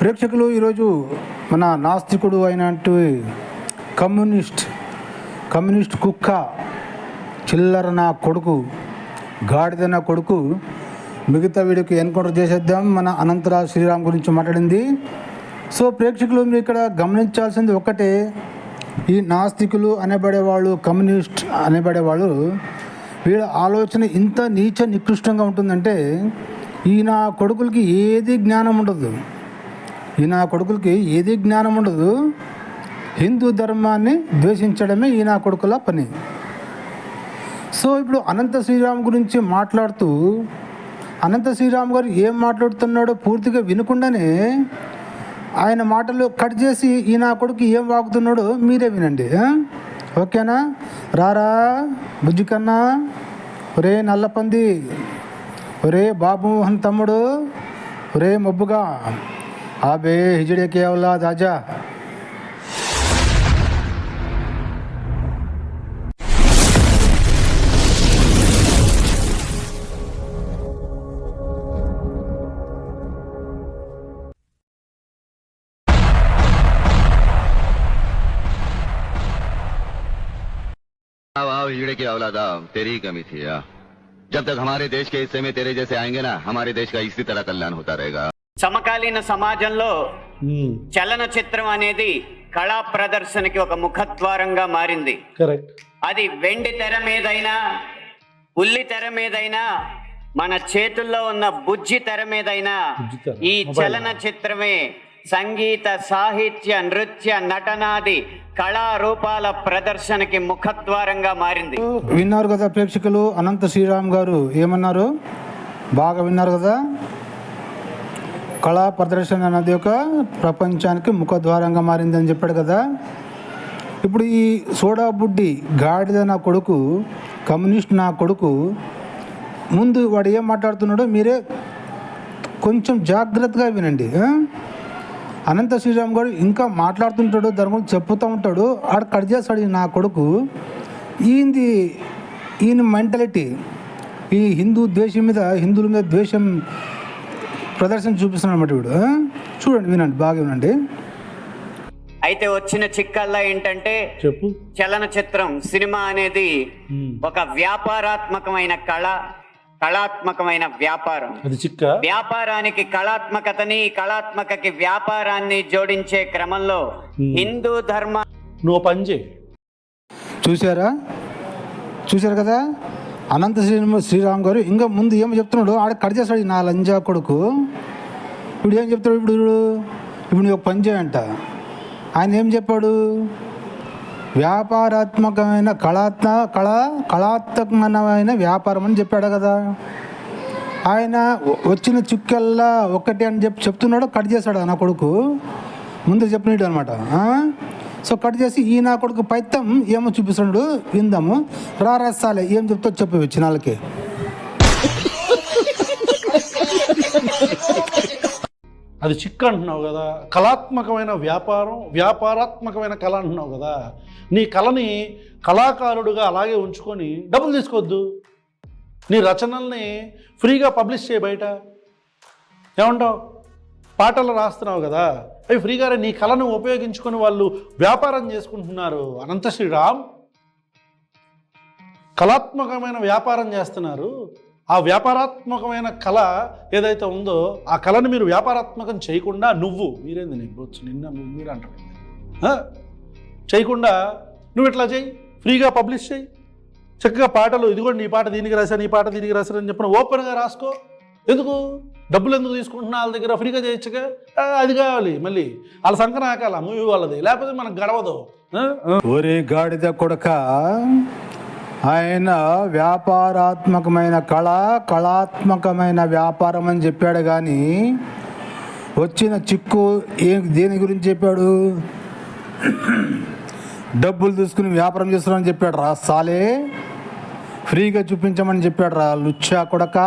ప్రేక్షకులు ఈరోజు మన నాస్తికుడు అయినట్టు కమ్యూనిస్ట్ కమ్యూనిస్ట్ కుక్క చిల్లర నా కొడుకు గాడిద నా కొడుకు మిగతా వీడియోకి ఎన్కౌంటర్ చేసేద్దాం. మన అనంతరావు శ్రీరామ్ గురించి మాట్లాడింది. సో ప్రేక్షకులు మీరు ఇక్కడ గమనించాల్సింది ఒక్కటే ఈ నాస్తికులు అనేబడేవాళ్ళు కమ్యూనిస్ట్ అనబడేవాళ్ళు వీళ్ళ ఆలోచన ఇంత నీచ నికృష్టంగా ఉంటుందంటే ఈయన కొడుకులకి ఏది జ్ఞానం ఉండదు. ఈయన కొడుకులకి ఏది జ్ఞానం ఉండదు? హిందూ ధర్మాన్ని ద్వేషించడమే ఈయన కొడుకుల పని. సో ఇప్పుడు అనంత శ్రీరామ్ గురించి మాట్లాడుతూ అనంత శ్రీరామ్ గారు ఏం మాట్లాడుతున్నాడో పూర్తిగా వినకుండానే ఆయన మాటలు కట్ చేసి ఈ నా కొడుకు ఏం వాగుతున్నాడో మీరే వినండి. ఓకేనా? రారా? బుజ్జి కన్నా? ఒరే నల్లపంది. ఒరే బాబు మోహన్ తమ్ముడు. ఒరే మబ్బుగా. अब हिजड़े के औलाद आजा। आओ की औलाद, आओ, तेरी ही कमी थी, आ। जब तक हमारे देश के हिस्से में तेरे जैसे आएँगे ना, हमारे देश का इसी तरह कल्याण होता रहेगा। సమకాలీన సమాజంలో చలనచిత్రం అనేది కళా ప్రదర్శనకి ఒక ముఖద్వారంగా మారింది. కరెక్ట్ అది వెండి తెర మీదైనా ఉల్లి తెర మీదైనా మన చేతుల్లో ఉన్న బుజ్జి తెర మీదైనా ఈ చలనచిత్రమే సంగీత సాహిత్య నృత్య నటనాది కళారూపాల ప్రదర్శనకి ముఖద్వారంగా మారింది. విన్నారు కదా ప్రేక్షకులు అనంత శ్రీరామ్ గారు ఏమన్నారు? బాగా విన్నారు కదా? కళా ప్రదర్శన అనేది ఒక ప్రపంచానికి ముఖద్వారంగా మారిందని చెప్పాడు కదా. ఇప్పుడు ఈ సోడా బుడ్డి గాడిద నా కొడుకు కమ్యూనిస్ట్ నా కొడుకు ముందు వాడు ఏం మాట్లాడుతున్నాడో మీరే కొంచెం జాగ్రత్తగా వినండి. అనంత శ్రీరామ్ గారు ఇంకా మాట్లాడుతుంటాడు దాని గురించి చెప్పుతూ ఉంటాడు. ఆడ కట్ చేస్తాడు నా కొడుకు. ఈయనది ఈయన మెంటాలిటీ ఈ హిందూ ద్వేషం మీద హిందువుల మీద ద్వేషం ప్రదర్శన చూపిస్తున్నాడు అన్నమాట వీడు? చూడండి వినండి బాగా వినండి. అయితే వచ్చిన చిక్కల్లా ఏంటంటే చెప్పు. చలనచిత్రం సినిమా అనేది ఒక వ్యాపారాత్మకమైన కళ కళాత్మకమైన వ్యాపారం. అది చిక్క. వ్యాపారానికి కళాత్మకతని కళాత్మకకి వ్యాపారాన్ని జోడించే క్రమంలో హిందూ ధర్మ నువ్వు పని చేయి. చూసారా చూశారు కదా? అనంత శ్రీ శ్రీరామ్ గారు ఇంకా ముందు ఏమో చెప్తున్నాడు ఆడ కట్ చేస్తాడు ఈ నా లంజా కొడుకు. ఇప్పుడు ఏం చెప్తాడు ఇప్పుడు ఇప్పుడు నువ్వు ఒక పని చేయంట. ఆయన ఏం చెప్పాడు? వ్యాపారాత్మకమైన కళాత్మ కళ కళాత్మకమైన వ్యాపారం అని చెప్పాడు కదా. ఆయన వచ్చిన చుక్కల్లా ఒక్కటి అని చెప్పి చెప్తున్నాడు కట్ చేశాడు నా కొడుకు. ముందు చెప్పినట్టు అనమాట. సో కట్ చేసి ఈ నా కొడుకు పైత్తం ఏమో చూపిస్తున్నాడు విందాము. రా రసాలే ఏం చెప్తా చెప్పు వచ్చిన వాళ్ళకి అది చిక్క అంటున్నావు కదా. కళాత్మకమైన వ్యాపారం వ్యాపారాత్మకమైన కళ అంటున్నావు కదా. నీ కళని కళాకారుడుగా అలాగే ఉంచుకొని డబ్బులు తీసుకోవద్దు. నీ రచనల్ని ఫ్రీగా పబ్లిష్ చేయ బయట. ఏమంటావు? పాటలు రాస్తున్నావు కదా. అవి ఫ్రీగానే నీ కళను ఉపయోగించుకొని వాళ్ళు వ్యాపారం చేసుకుంటున్నారు. అనంత శ్రీరామ్ కళాత్మకమైన వ్యాపారం చేస్తున్నారు. ఆ వ్యాపారాత్మకమైన కళ ఏదైతే ఉందో ఆ కళను మీరు వ్యాపారాత్మకం చేయకుండా నువ్వు మీరేంది నేను వచ్చు నిన్న నువ్వు మీరు అంటారు. చేయకుండా నువ్వు ఇట్లా చేయి? ఫ్రీగా పబ్లిష్ చేయి. చక్కగా పాటలు ఇదిగోండి నీ పాట దీనికి రాశాను నీ పాట దీనికి రాశాను అని చెప్పిన ఓపెన్గా రాసుకో. ఎందుకు? డబ్బులు ఎందుకు తీసుకుంటున్నా? వాళ్ళ దగ్గర ఫ్రీగా చేయొచ్చుగా? అది కావాలి మళ్ళీ. వాళ్ళ సంకన ఆకాల మూవీ వాళ్ళది. లేకపోతే మనకు గడవదు. ఒరే గాడిద కొడక ఆయన వ్యాపారాత్మకమైన కళ కళాత్మకమైన వ్యాపారం అని చెప్పాడు కానీ వచ్చిన చిక్కు ఏ దేని గురించి చెప్పాడు? డబ్బులు తీసుకుని వ్యాపారం చేస్తున్నామని చెప్పాడు రా సాలే. ఫ్రీగా చూపించమని చెప్పాడు రా లుచ్చా కొడక.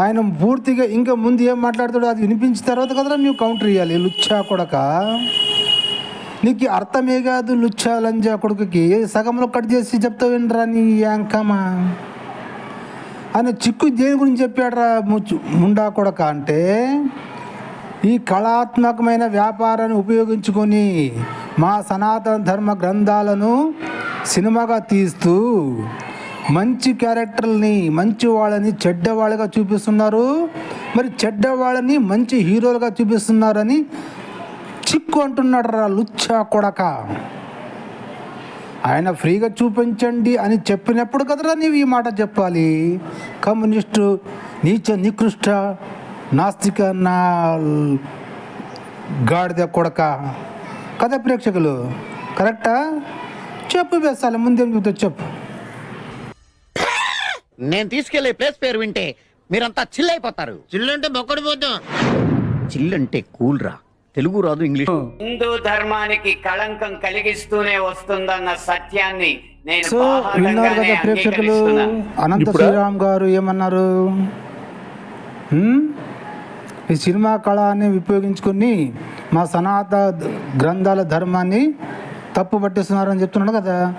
ఆయన పూర్తిగా ఇంకా ముందు ఏం మాట్లాడతాడో అది వినిపించిన తర్వాత కదరా నువ్వు కౌంటర్ ఇవ్వాలి లుచ్చా కొడక? నీకు అర్థమే కాదు లుచ్చా లంజా కొడుకుకి. సగంలో కట్ చేసి చెప్తావు ఏంట్రా నీ యాంకమా? ఆయన చిక్కు దేని గురించి చెప్పాడురా ముచ్చు ముండా కొడక అంటే ఈ కళాత్మకమైన వ్యాపారాన్ని ఉపయోగించుకొని మా సనాతన ధర్మ గ్రంథాలను సినిమాగా తీస్తూ మంచి క్యారెక్టర్ని మంచి వాళ్ళని చెడ్డవాళ్ళగా చూపిస్తున్నారు. మరి చెడ్డవాళ్ళని మంచి హీరోలుగా చూపిస్తున్నారని చిక్కు అంటున్నాడు రా లుచ్చా కొడక. ఆయన ఫ్రీగా చూపించండి అని చెప్పినప్పుడు కదరా నీవు ఈ మాట చెప్పాలి. కమ్యూనిస్టు నీచ నికృష్ట నాస్తిక నా గాడిద కొడక. కథ ప్రేక్షకులు కరెక్టా? చెప్పు బేసాలి ముందేం చెప్తా చెప్పు. నేను తీసుకెళ్ళే ప్లేస్ పేరు వింటే మీరంతా చిల్ అయిపోతారు. చిల్లంటే బొక్కడు పోతాం. చిల్ అంటే కూల్ రా. తెలుగు రాదు ఇంగ్లీష్. హిందూ ధర్మానికి కళంకం కలిగిస్తూనే వస్తుందన్న సత్యాన్ని నేను సో విన్నారు బాహాటంగానే కదా ప్రేక్షకులు అంగీకరిస్తున్నాను. అనంత? శ్రీరామ్ గారు ఏమన్నారు? హ్మ్? ఈ సినిమా కళాన్ని ఉపయోగించుకొని మా సనాత గ్రంథాల ధర్మాన్ని తప్పు పట్టిస్తున్నారని చెప్తున్నాడు కదా.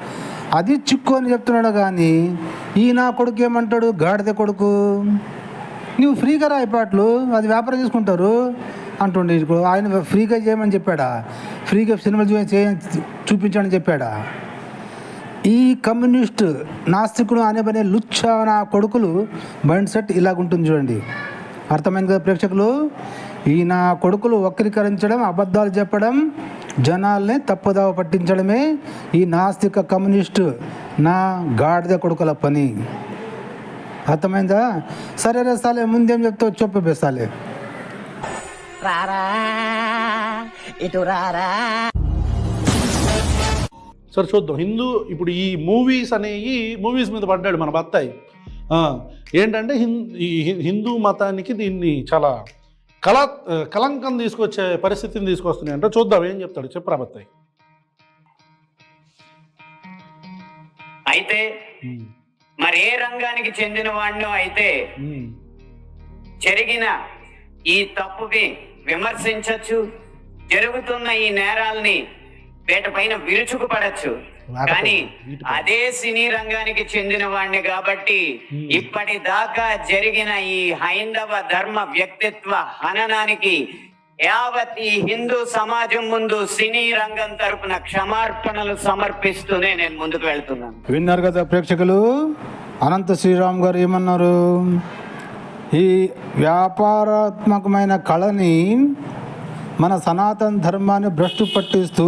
అది చిక్కు అని చెప్తున్నాడు కానీ ఈ నా కొడుకు ఏమంటాడు? గాడిద కొడుకు. నువ్వు ఫ్రీగా రా పాటలు అది వ్యాపారం చేసుకుంటారు అంటుండే. ఇప్పుడు ఆయన ఫ్రీగా చేయమని చెప్పాడా? ఫ్రీగా సినిమాలు చూ- చేయ చూపించమని చెప్పాడా? ఈ కమ్యూనిస్ట్ నాస్తికుడు అనేబనే లుచ్చ నా కొడుకులు మైండ్ సెట్ ఇలాగుంటుంది చూడండి. అర్థమైంది కదా ప్రేక్షకులు? ఈ నా కొడుకులు వక్రీకరించడం అబద్ధాలు చెప్పడం జనాల్ని తప్పుదావ పట్టించడమే ఈ నాస్తిక కమ్యూనిస్టు నా గాడిద కొడుకుల పని. అర్థమైందా? సరే రే సాలే ముందేం చెప్తావు చెప్పు బేసాలే సరే చూద్దాం. హిందూ ఇప్పుడు ఈ మూవీస్ అనేవి మూవీస్ మీద పడ్డాడు మన బత్తాయి. ఆ, ఏంటంటే హిం ఈ హి- హిందూ మతానికి దీన్ని చాలా కళా కలంకం తీసుకొచ్చే పరిస్థితిని తీసుకొస్తున్నాయి అంటే చూద్దాం ఏం చెప్తాడు. చెప్పరా బత్తాయి అయితే మరి ఏ రంగానికి చెందిన వాడినో అయితే. జరిగిన ఈ తప్పుని విమర్శించవచ్చు జరుగుతున్న ఈ నేరాల్ని వీటిపైన విరుచుకుపడచ్చు. కానీ. అదే సినీ రంగానికి చెందిన వాడిని కాబట్టి ఇప్పటిదాకా జరిగిన ఈ హైందవ ధర్మ వ్యక్తిత్వ హననానికి యావత్ ఈ హిందూ సమాజం ముందు సినీ రంగం తరపున క్షమార్పణలు సమర్పిస్తూనే నేను ముందుకు వెళ్తున్నాను. విన్నారు కదా ప్రేక్షకులు? అనంత శ్రీరామ్ గారు ఏమన్నారు? ఈ వ్యాపారాత్మకమైన కళని మన సనాతన ధర్మాన్ని భ్రష్టు పట్టిస్తూ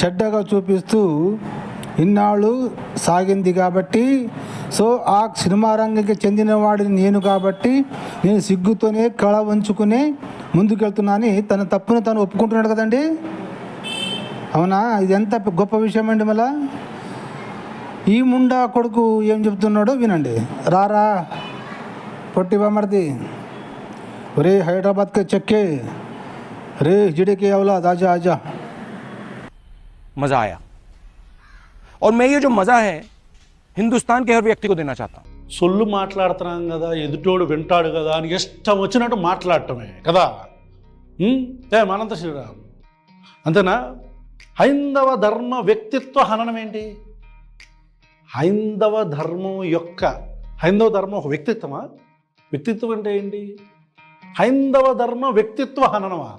చెడ్డగా చూపిస్తూ ఇన్నాళ్ళు సాగింది కాబట్టి సో ఆ సినిమా రంగంకి చెందిన వాడిని నేను కాబట్టి నేను సిగ్గుతోనే కళ ఉంచుకునే ముందుకెళ్తున్నానని తన తప్పును తను ఒప్పుకుంటున్నాడు కదండి? అవునా? ఇది ఎంత గొప్ప విషయం అండి మళ్ళా? ఈ ముండా కొడుకు ఏం చెప్తున్నాడో వినండి. రారా పొట్టి బామర్ది. రే హైదరాబాద్కే చెక్కే. రే జిడికే అవలా దాజా ఆజా मज़ा आया और मैं ये जो मज़ा है हिंदुस्तान के हर व्यक्ति को देना चाहता हूँ సొల్లు మాట్లాడుతున్నాం కదా ఎదుటోడు వింటాడు కదా అని ఇష్టం వచ్చినట్టు మాట్లాడటమే కదా ఉమ్? ఏ మనంత శ్రీరామ్ అంతేనా హైందవ ధర్మ వ్యక్తిత్వ హననం ఏంటి హైందవ ధర్మం యొక్క హైందవ ధర్మం ఒక వ్యక్తిత్వమా వ్యక్తిత్వం అంటే ఏంటి హైందవ ధర్మ వ్యక్తిత్వ హననమా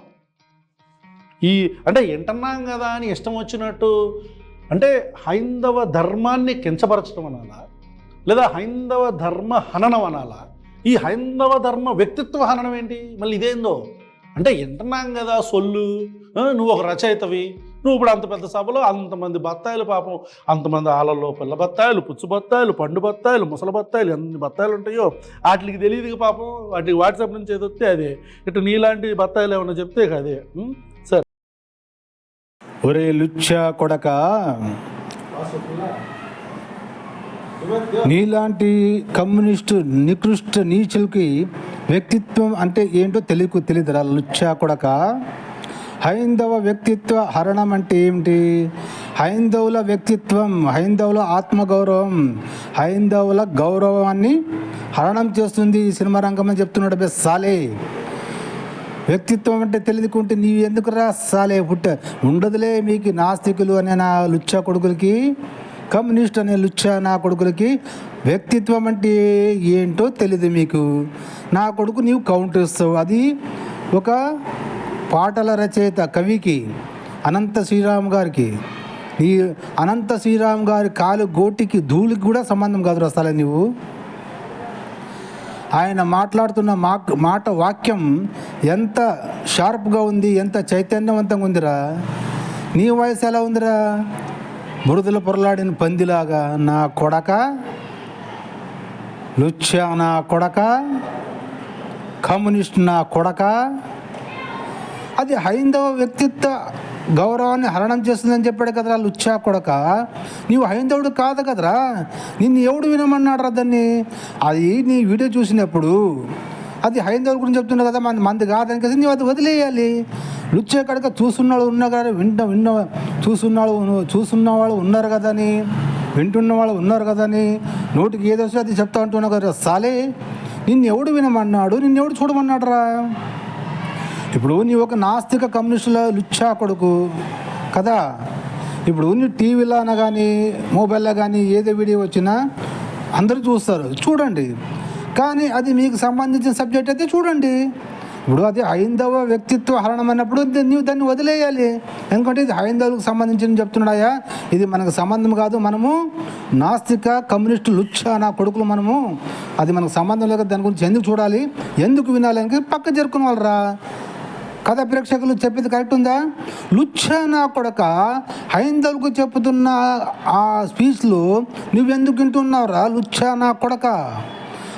ఈ అంటే వింటున్నాం కదా అని ఇష్టం వచ్చినట్టు అంటే హైందవ ధర్మాన్ని కించపరచడం అనాలా? లేదా హైందవ ధర్మ హననం అనాలా? ఈ హైందవ ధర్మ వ్యక్తిత్వ హననం ఏంటి? మళ్ళీ ఇదేందో? అంటే వింటున్నాం కదా సొల్లు నువ్వు ఒక రచయితవి నువ్వు ఇప్పుడు అంత పెద్ద సభలో అంతమంది బత్తాయిలు పాపం అంతమంది ఆలల్లో పిల్ల బత్తాయిలు పుచ్చు బత్తాయిలు పండు బత్తాయిలు ముసలి బత్తాయిలు ఎన్ని బత్తాయిలు ఉంటాయో వాటికి తెలియదు పాపం వాటికి వాట్సాప్ నుంచి ఏదొస్తే వస్తే అదే. ఇటు నీలాంటి బత్తాయిలు ఏమన్నా చెప్తే అదే. ఒరే లుచ్చా కొడక. నీలాంటి కమ్యూనిస్టు నికృష్ట నీచులకి వ్యక్తిత్వం అంటే ఏంటో తెలియకు తెలియదురా లుచ్చా కొడక. హైందవ వ్యక్తిత్వ హరణం అంటే ఏమిటి? హైందవుల వ్యక్తిత్వం హైందవుల ఆత్మగౌరవం హైందవుల గౌరవాన్ని హరణం చేస్తుంది ఈ సినిమా రంగం అని చెప్తున్నాడు బెస్ సాలే. వ్యక్తిత్వం అంటే తెలియకుంటే నీవు ఎందుకు రాసాలే పుట్ట? ఉండదులే మీకు నాస్తికులు అనే నా లుచ్చా కొడుకులకి కమ్యూనిస్ట్ అనే లుచ్చా నా కొడుకులకి వ్యక్తిత్వం అంటే ఏంటో తెలియదు మీకు. నా కొడుకు నీవు కౌంటర్ ఇస్తావు. అది ఒక పాటల రచయిత కవికి అనంత శ్రీరామ్ గారికి. నీ అనంత శ్రీరామ్ గారి కాలు గోటికి ధూళికి కూడా సంబంధం కాదు రసాలే నువ్వు ఆయన మాట్లాడుతున్న మా మాట వాక్యం ఎంత షార్ప్గా ఉంది ఎంత చైతన్యవంతంగా ఉందిరా? నీ వయసు ఎలా ఉందిరా? బురదల పొరలాడిన పందిలాగా నా కొడక? లుచ్చా నా కొడక? కమ్యూనిస్ట్ నా కొడక? అది హైందవ వ్యక్తిత్వ గౌరవాన్ని హరణం చేస్తుందని చెప్పాడు కదరా లుచ్చా కొడక. నీవు హైందవుడు కాదు కదరా. నిన్ను ఎవడు వినమన్నాడు రా దాన్ని? అది నీ వీడియో చూసినప్పుడు అది హైందవుల గురించి చెప్తున్నా కదా మన మంది కాదని కదా నీవు అది వదిలేయాలి. లుచ్చే కడక చూసున్నాడు ఉన్నా కదా వింట విన్న చూసున్నాడు చూసున్న వాళ్ళు ఉన్నారు కదని వింటున్న వాళ్ళు ఉన్నారు కదని నోటికి ఏదో అది చెప్తా ఉంటున్నావు కదా సాలే. నిన్ను ఎవడు వినమన్నాడు? నిన్ను ఎవడు చూడమన్నాడు రా ఇప్పుడు నీ ఒక నాస్తిక కమ్యూనిస్టుల లుచ్చా కొడుకు కదా? ఇప్పుడు నీ టీవీలో కానీ మొబైల్లో కానీ ఏదో వీడియో వచ్చినా అందరూ చూస్తారు. చూడండి. కానీ అది మీకు సంబంధించిన సబ్జెక్ట్ అయితే చూడండి. ఇప్పుడు అది హైందవ వ్యక్తిత్వ హరణం అన్నప్పుడు నీవు దాన్ని వదిలేయాలి. ఎందుకంటే ఇది హైందవులకు సంబంధించిన చెప్తున్నాయా ఇది మనకు సంబంధం కాదు. మనము నాస్తిక కమ్యూనిస్టు లుచ్చ నా కొడుకులు మనము. అది మనకు సంబంధం లేక దాని గురించి ఎందుకు చూడాలి? ఎందుకు వినాలి? అని పక్క జరుపుకునే వాళ్ళరా కథ ప్రేక్షకులు చెప్పింది కరెక్ట్ ఉందా? లుచ్చా నా కొడక హైందవులకు చెప్తున్న ఆ స్పీచ్లో నువ్వెందుకు వింటున్నావురా లుచ్చానా కొడక?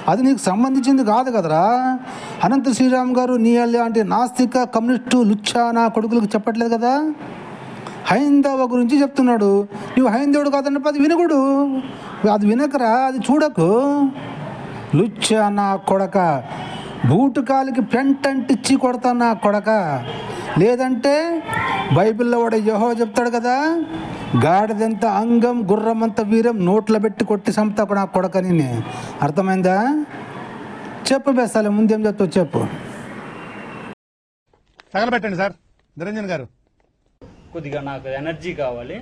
అది నీకు సంబంధించింది కాదు కదరా. అనంత శ్రీరామ్ గారు నీ లాంటి నాస్తిక కమ్యూనిస్టు లుచ్చా నా కొడుకులకు చెప్పట్లేదు కదా? హైందవ గురించి చెప్తున్నాడు. నువ్వు హైందవుడు కాదన్నప్పుడు అది వినకూడు అది వినకరా అది చూడకు. లుచ్చానా కొడక. బూటు కాలికి పెంట అంటిచ్చి కొడతా నా కొడక. లేదంటే బైబిల్లో వాడు యహో చెప్తాడు కదా గాడిదంత అంగం గుర్రమంత వీరం నోట్లో పెట్టి కొట్టి చంపుతా నా కొడక నేను అర్థమైందా? చెప్పు బెస్తాలే ముందేం చెప్తావు చెప్పు. తగలబెట్టండి సార్ నిరంజన్ గారు. కొద్దిగా నాకు ఎనర్జీ కావాలి.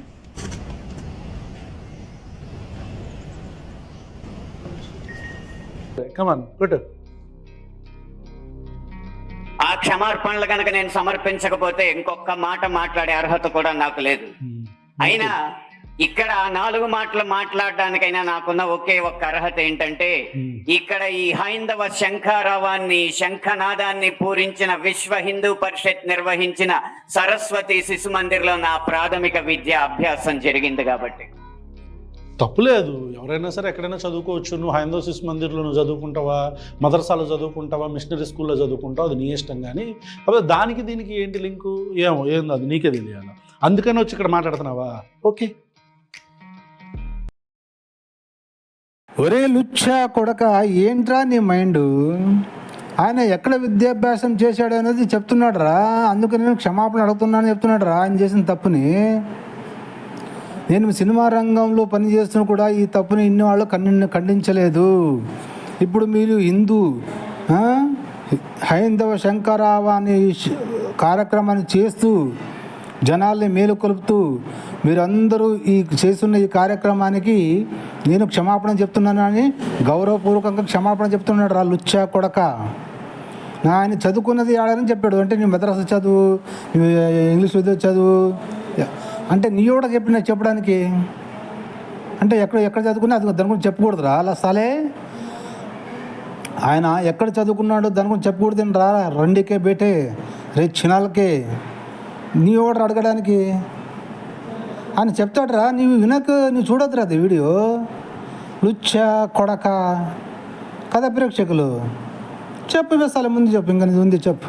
కమాన్ కొట్టు ఆ క్షమార్పణలు కనుక నేను సమర్పించకపోతే ఇంకొక మాట మాట్లాడే అర్హత కూడా నాకు లేదు. అయినా ఇక్కడ నాలుగు మాటలు మాట్లాడడానికైనా నాకున్న ఒకే ఒక్క అర్హత ఏంటంటే ఇక్కడ ఈ హైందవ శంఖారావాన్ని శంఖనాదాన్ని పూరించిన విశ్వ హిందూ పరిషత్ నిర్వహించిన సరస్వతి శిశు మందిర్లో నా ప్రాథమిక విద్య అభ్యాసం జరిగింది కాబట్టి. తప్పులేదు ఎవరైనా సరే ఎక్కడైనా చదువుకోవచ్చు. నువ్వు హైందోసిస్ మందిర్లో నువ్వు చదువుకుంటావా? మదర్సాలో చదువుకుంటావా? మిషనరీ స్కూల్లో చదువుకుంటావు? అది నీ ఇష్టం కానీ కాకపోతే దానికి దీనికి ఏంటి లింకు? ఏమో ఏందో అది నీకే తెలియాలి. అందుకని వచ్చి ఇక్కడ మాట్లాడుతున్నావా? ఓకే. ఒరే లుచ్చా కొడక ఏంట్రా నీ మైండ్? ఆయన ఎక్కడ విద్యాభ్యాసం చేశాడు అనేది చెప్తున్నాడు రా అందుకని నేను క్షమాపణ అడుగుతున్నాను చెప్తున్నాడు రా ఆయన చేసిన తప్పుని. నేను సినిమా రంగంలో పనిచేస్తున్న కూడా ఈ తప్పుని ఇన్ని వాళ్ళు ఖండి ఖండించలేదు. ఇప్పుడు మీరు హిందూ హైందవ శంకరావ అనే కార్యక్రమాన్ని చేస్తూ జనాల్ని మేలుకొలుపుతూ మీరందరూ ఈ చేస్తున్న ఈ కార్యక్రమానికి నేను క్షమాపణ చెప్తున్నానని గౌరవపూర్వకంగా క్షమాపణ చెప్తున్నాడు రా లుచ్చా కొడక. నా ఆయన చదువుకున్నది ఆడని చెప్పాడు. అంటే నీ మద్రాసు చదువు ఇంగ్లీష్ చదువు అంటే నీ కూడా చెప్పిన చెప్పడానికి? అంటే ఎక్కడ ఎక్కడ చదువుకున్నా అది దాని గురించి చెప్పకూడదురా. అలా సలే. ఆయన ఎక్కడ చదువుకున్నాడో దాని గురించి చెప్పకూడదు రా రెండుకే బేటే రే చినాలకే నీ ఓడర్ అడగడానికి? ఆయన చెప్తాడురా నీవు వినక నువ్వు చూడొద్దురా అది వీడియో. లుచ్చ కొడక. కథ ప్రేక్షకులు? చెప్పు వేసాలి ముందు చెప్పు ఇంకా నీది ఉంది చెప్పు.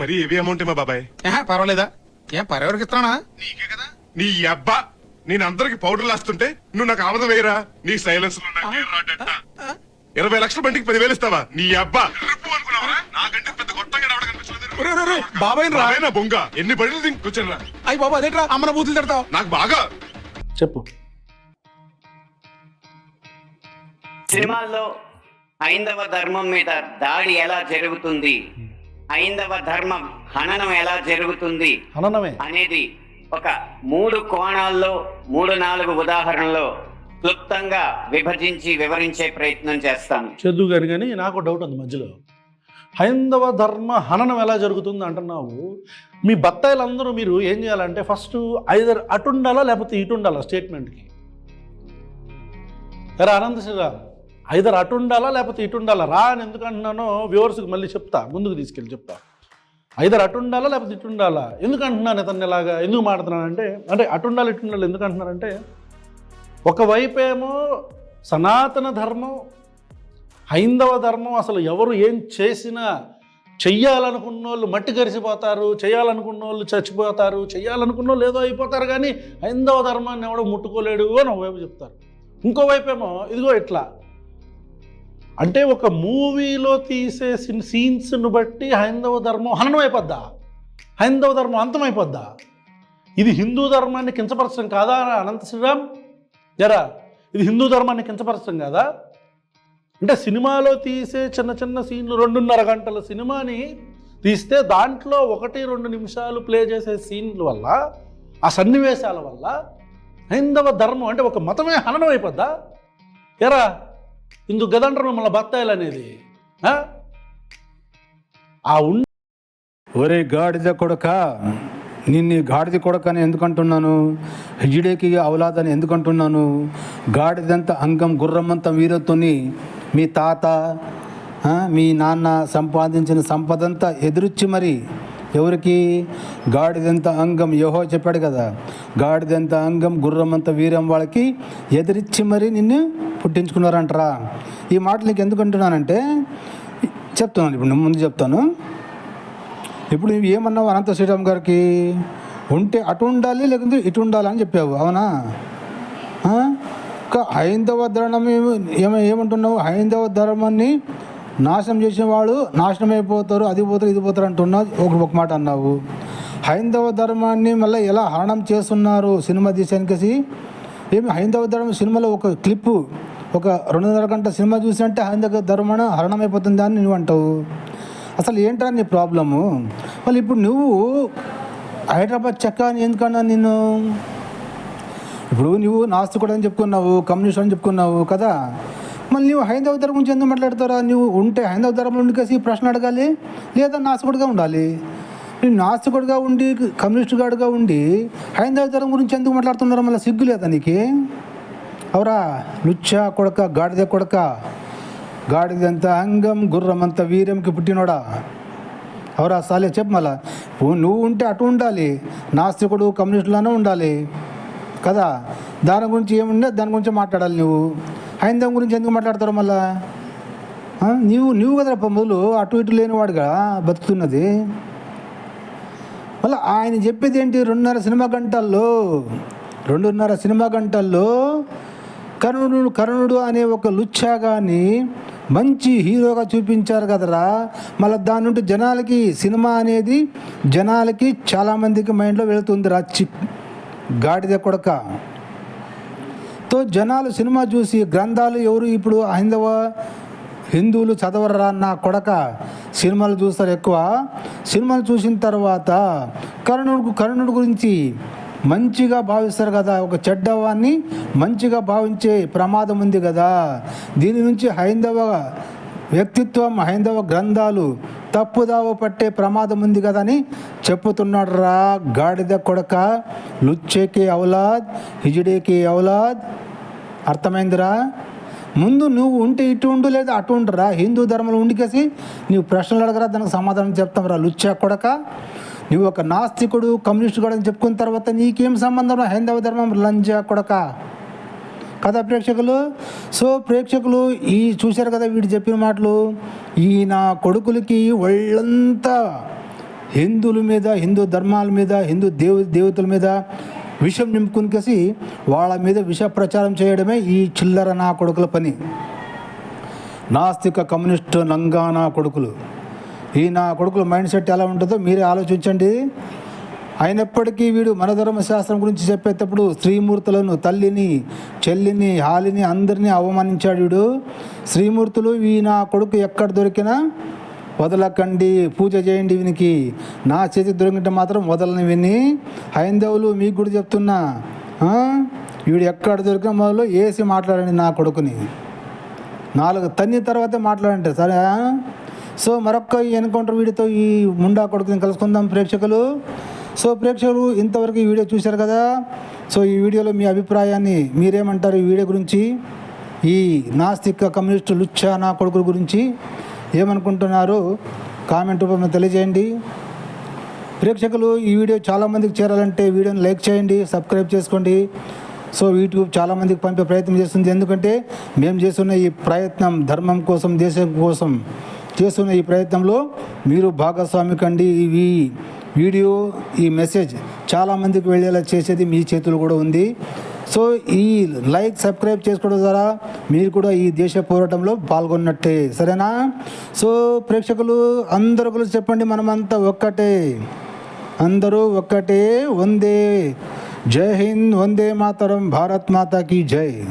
మరి ఏవి అమౌంట్ మా బాబాయ్? పర్వాలేదా? ఏం పర్వారికి ఇస్తానా నీకే కదా. నీ అబ్బా నేను అందరికి పౌడర్ లాస్తుంటే నువ్వు నాకు ఆమదం వేయరా? నీ సైలెన్స్లో. ఇరవై లక్షల బండికి పదివేలు ఇస్తావా? నీ అబ్బా. నాకంటే పెద్ద బాబాయ్ రా. బొంగ. ఎన్ని బండిలు అయ్యి బాబా అదేట్రా? అమ్మన బూతులు తిడతావు. నాకు బాగా. చెప్పు. సినిమాల్లో హైందవ ధర్మం మీద దాడి ఎలా జరుగుతుంది? హైందవ ధర్మం హననం ఎలా జరుగుతుంది హననమే. అనేది ఒక మూడు కోణాల్లో మూడు నాలుగు ఉదాహరణలో క్లుప్తంగా విభజించి వివరించే ప్రయత్నం చేస్తాను. చదువు గాని కానీ నాకు డౌట్ ఉంది మధ్యలో. హైందవ ధర్మ హననం ఎలా జరుగుతుంది అంటున్నావు? మీ బత్తాయిలందరూ మీరు ఏం చేయాలంటే ఫస్ట్ ఐదర్ అటుండాలా లేకపోతే ఇటుండాలా స్టేట్మెంట్కి సరే అనంత శ్రీరామ్ ఐదర్ అటుండాలా లేకపోతే ఇటుండాలా రా అని ఎందుకు అంటున్నానో వ్యూవర్స్కి మళ్ళీ చెప్తా ముందుకు తీసుకెళ్ళి చెప్తా. ఐదర్ అటుండాలా లేకపోతే ఇటుండాలా ఎందుకు అంటున్నాను ఇతన్ని ఇలాగా? ఎందుకు మాడుతున్నానంటే అంటే అటుండాలి ఇటుండాలి ఎందుకు అంటున్నానంటే ఒకవైపేమో సనాతన ధర్మం హైందవ ధర్మం అసలు ఎవరు ఏం చేసినా చెయ్యాలనుకున్న వాళ్ళు మట్టి కరిసిపోతారు చేయాలనుకున్న వాళ్ళు చచ్చిపోతారు చేయాలనుకున్న వాళ్ళు ఏదో అయిపోతారు కానీ హైందవ ధర్మాన్ని ఎవడో ముట్టుకోలేడు అని ఒకవైపు చెప్తారు. ఇంకోవైపేమో ఇదిగో ఇట్లా అంటే ఒక మూవీలో తీసే సీన్స్ను బట్టి హైందవ ధర్మం హననం అయిపోద్దా హైందవ ధర్మం అంతమైపోద్దా? ఇది హిందూ ధర్మాన్ని కించపరచడం కాదా అనంత శ్రీరామ్? జరా ఇది హిందూ ధర్మాన్ని కించపరచడం కాదా? అంటే సినిమాలో తీసే చిన్న చిన్న సీన్లు రెండున్నర గంటల సినిమాని తీస్తే దాంట్లో ఒకటి రెండు నిమిషాలు ప్లే చేసే సీన్ల వల్ల ఆ సన్నివేశాల వల్ల హైందవ ధర్మం అంటే ఒక మతమే హననం అయిపోద్దా ఎరా ఇందుకు గదంటారు మిమ్మల్ని బత్తాయిలు అనేది ఆ? ఆ ఒరే గాడిద కొడక నిన్ను గాడిద కొడక అని ఎందుకు అంటున్నాను అవలాదని ఎందుకు అంటున్నాను గాడిదంత అంగం గుర్రమంత వీరతోని మీ తాత మీ నాన్న సంపాదించిన సంపదంతా ఎదురొచ్చి మరి ఎవరికి? గాడిదంత అంగం యహో చెప్పాడు కదా. గాడిదంత అంగం గుర్రమంత వీరం వాళ్ళకి ఎదిరిచ్చి మరీ నిన్ను పుట్టించుకున్నారంటరా. ఈ మాటలు నీకు ఎందుకు అంటున్నానంటే చెప్తున్నాను ఇప్పుడు నేను ముందు చెప్తాను. ఇప్పుడు నువ్వు ఏమన్నావు అనంత శ్రీరామ్ గారికి? ఉంటే అటు ఉండాలి లేకుంటే ఇటు ఉండాలి అని చెప్పావు అవునా? ఇంకా హైందవ ధర్మం ఏమ ఏమంటున్నావు? హైందవ ధర్మాన్ని నాశనం చేసిన వాడు నాశనం అయిపోతారు అది పోతారు ఇది పోతారు అంటున్నావు ఒక ఒక మాట అన్నావు. హైందవ ధర్మాన్ని మళ్ళీ ఎలా హరణం చేస్తున్నారు సినిమా తీసానికి ఏమి హైందవ ధర్మం సినిమాలో ఒక క్లిప్పు ఒక రెండున్నర గంట సినిమా చూసినట్టే హైందవ ధర్మం హరణం అయిపోతుంది అని నువ్వు అంటావు. అసలు ఏంటా నీ ప్రాబ్లము? మళ్ళీ ఇప్పుడు నువ్వు హైదరాబాద్ చెక్క అని ఎందుకన్నా నేను ఇప్పుడు నువ్వు నాస్తికుడు అని చెప్పుకున్నావు కమ్యూనిస్ట్ అని చెప్పుకున్నావు కదా? మళ్ళీ నువ్వు హైందవ ధర్మం గురించి ఎందుకు మాట్లాడతారా నువ్వు ఉంటే హైందవ ధర్మం కలిసి ప్రశ్న అడగాలి? లేదా నాస్తికుడిగా ఉండాలి? నువ్వు నాస్తికుడిగా ఉండి కమ్యూనిస్ట్ గాడుగా ఉండి హైందవ ధర్మం గురించి ఎందుకు మాట్లాడుతున్నారు మళ్ళీ సిగ్గు లేదా నీకు? అవరా లుచ్చా కొడక గాడిద కొడక గాడిదంత అంగం గుర్రమంత వీర్యంకి పుట్టినోడా? అవరా సాలే చెప్పు మళ్ళా. నువ్వు- నువ్వు ఉంటే అటు ఉండాలి. నాస్తికుడు కమ్యూనిస్టులోనే ఉండాలి. కదా? దాని గురించి ఏముండే? దాని గురించి మాట్లాడాలి నువ్వు. హైందవం గురించి ఎందుకు మాట్లాడతారు మళ్ళా? నీవు నీవు కదరా కదా మొదలు అటు ఇటు లేనివాడుగా బతుకుతున్నది. మళ్ళీ ఆయన చెప్పేది ఏంటి? రెండున్నర సినిమా గంటల్లో రెండున్నర సినిమా గంటల్లో కర్ణుడు కర్ణుడు అనే ఒక లుచ్చాగాని మంచి హీరోగా చూపించారు కదరా. మళ్ళీ దాని నుండి జనాలకి సినిమా అనేది జనాలకి చాలామందికి మైండ్లో వెళుతుంది రా చి గాడిద కొడక. తో జనాలు సినిమా చూసి గ్రంథాలు ఎవరు ఇప్పుడు హైందవ హిందువులు చదవరా నా కొడక సినిమాలు చూస్తారు ఎక్కువ. సినిమాలు చూసిన తర్వాత కర్ణుడు కర్ణుడు గురించి మంచిగా భావిస్తారు కదా. ఒక చెడ్డవాన్ని మంచిగా భావించే ప్రమాదం ఉంది కదా. దీని నుంచి హైందవ వ్యక్తిత్వం హైందవ గ్రంథాలు తప్పుదావ పట్టే ప్రమాదం ఉంది కదా అని చెప్పుతున్నాడు రా గాడిద కొడక. లుచ్చేకి అవలాద్ హిజడేకి అవలాద్ అర్థమైందిరా? ముందు నువ్వు ఉంటే ఇటు ఉండు లేదా అటు ఉండరా. హిందూ ధర్మంలో ఉండికేసి నువ్వు ప్రశ్నలు అడగరా దానికి సమాధానం చెప్తాం లుచ్చా కొడక నువ్వు ఒక నాస్తికుడు కమ్యూనిస్ట్ కూడా అని చెప్పుకున్న తర్వాత నీకేం సంబంధం హైందవ ధర్మం లంజా కొడక. కదా ప్రేక్షకులు? సో ప్రేక్షకులు ఈ చూశారు కదా వీడు చెప్పిన మాటలు? ఈ నా కొడుకులకి ఒళ్ళంతా హిందువుల మీద హిందూ ధర్మాల మీద హిందూ దేవ దేవతల మీద విషం నింపుకునికేసి వాళ్ళ మీద విష ప్రచారం చేయడమే ఈ చిల్లర నా కొడుకుల పని. నాస్తిక కమ్యూనిస్టు నంగానా కొడుకులు. ఈ నా కొడుకుల మైండ్ సెట్ ఎలా ఉంటుందో మీరే ఆలోచించండి. అయినప్పటికీ వీడు మన ధర్మశాస్త్రం గురించి చెప్పేటప్పుడు స్త్రీమూర్తులను తల్లిని చెల్లిని హాలిని అందరినీ అవమానించాడు వీడు. శ్రీమూర్తులు ఈ నా కొడుకు ఎక్కడ దొరికినా వదలకండి పూజ చేయండి వీనికి. నా చేతికి దొరికితే మాత్రం వదలని విని హైందవులు మీకు కూడా చెప్తున్నా వీడు ఎక్కడ దొరికిన మొదలు వేసి మాట్లాడండి నా కొడుకుని. నాలుగు తన్ని తర్వాతే మాట్లాడండి సరే సో మరొక్క ఈ ఎన్కౌంటర్ వీడితో ఈ ముండా కొడుకుని కలుసుకుందాం ప్రేక్షకులు. సో ప్రేక్షకులు ఇంతవరకు ఈ వీడియో చూశారు కదా? సో ఈ వీడియోలో మీ అభిప్రాయాన్ని మీరేమంటారు ఈ వీడియో గురించి? ఈ నాస్తిక కమ్యూనిస్టు లుచ్చా నా కొడుకుల గురించి? ఏమనుకుంటున్నారు? కామెంట్ రూపంలో తెలియజేయండి. ప్రేక్షకులు ఈ వీడియో చాలామందికి చేరాలంటే వీడియోని లైక్ చేయండి సబ్స్క్రైబ్ చేసుకోండి. సో యూట్యూబ్ చాలామందికి పంపే ప్రయత్నం చేస్తుంది. ఎందుకంటే మేము చేస్తున్న ఈ ప్రయత్నం ధర్మం కోసం దేశం కోసం చేస్తున్న ఈ ప్రయత్నంలో మీరు భాగస్వామి కండి. ఈ వీడియో ఈ మెసేజ్ చాలామందికి వెళ్ళేలా చేసేది మీ చేతులు కూడా ఉంది. సో ఈ లైక్ సబ్స్క్రైబ్ చేసుకోవడం ద్వారా మీరు కూడా ఈ దేశ పోరాటంలో పాల్గొన్నట్టే. సరేనా? సో ప్రేక్షకులు అందరూ కూడా చెప్పండి మనమంతా ఒక్కటే. అందరూ ఒక్కటే వందే. జై హింద్ వందే మాతరం భారత్ మాతాకి జై.